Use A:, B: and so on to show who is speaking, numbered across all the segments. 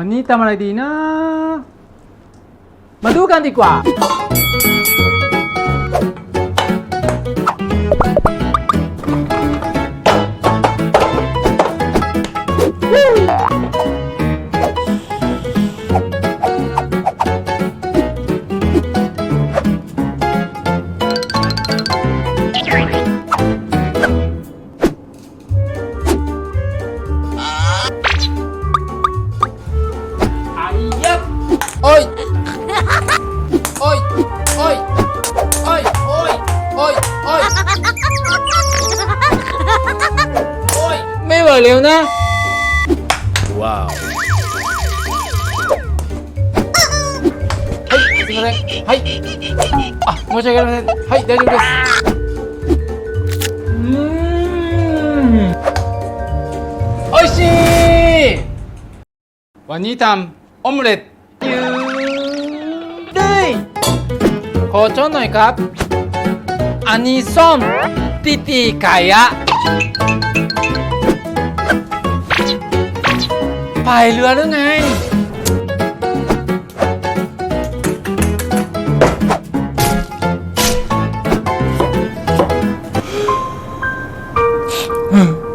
A: วันนี้ทำอะไรดีนะ มาดูกันดีกว่า เร็วนะ
B: ว้าวはい。あ、申し訳ありません。はい、大丈夫です。
A: うん。美味しい。ワニタンオムレット。ゆるい。包丁のいか。アニソン。ティティカヤ。 พายเรือหรือไงท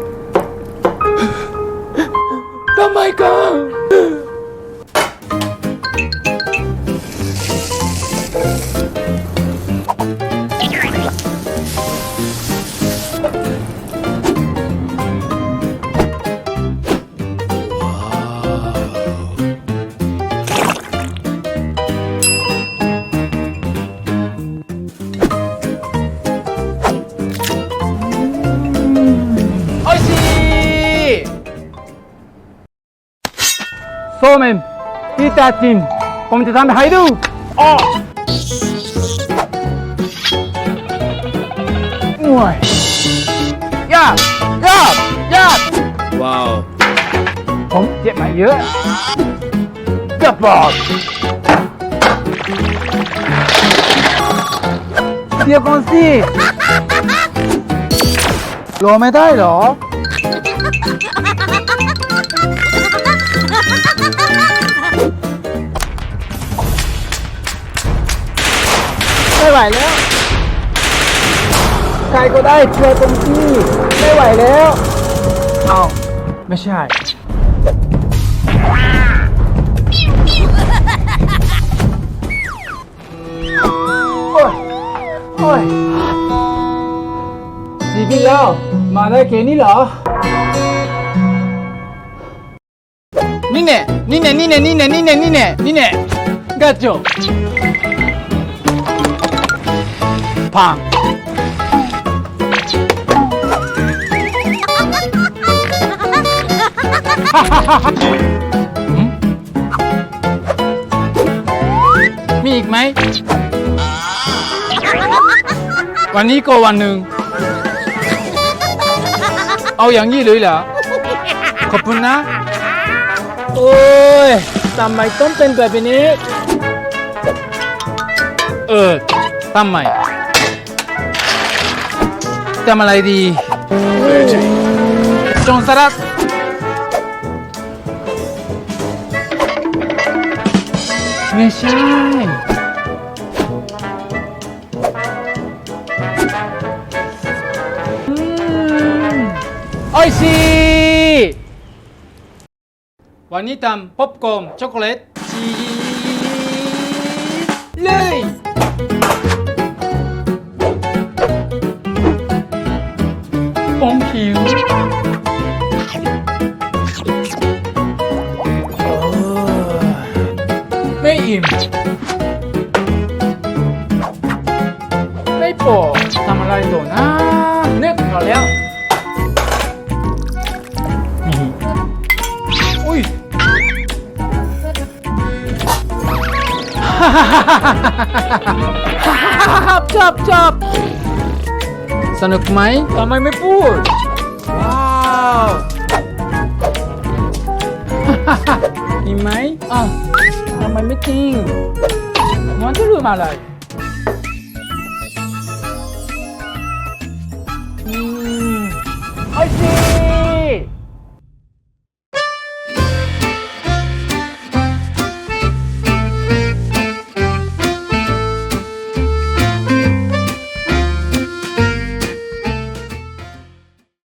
A: โซเมนพีตาจินผมจะทำให้ดูอ๋อหน่วยยากยากยาก
B: ว้าว
A: ผมเจ็บมาเยอะกระบอกเดี๋ยวก่อนสิรอไม่ได้เหรอ ไม่ไหวแล้วใครก็ได้เช่วตรงที่ไม่ไหวแล้วเอาไม่ใช่ โอ้ย โอ้ยดีขึ้แล้ว มาได้แค่นี้เหรอ นี่เน่นี่เน่นี่เน่นี่เน่นี่เน่นี่เน่นี่แน่กระจก ンหืมมีอีกไหม วันนี้ก็วันหนึ่ง เอาอย่างนี้เลยเหรอ ขอบคุณนะ โอ้ยทำไมต้องเป็นแบบนี้ เออทำไม ทำอะไรดีจงสลัดไม่ใช่อืมโออิชิวันนี้ทำป๊อปคอร์นช็อกโกแลตชีส โปะทำอะไรต่นะนึกเอาแล้ว อุ้ยจับจับสนุกไหมทำไมไม่พูด ว้าวมีไหมอ้าวทำไมไม่จริงมันจะรู้มาอะไ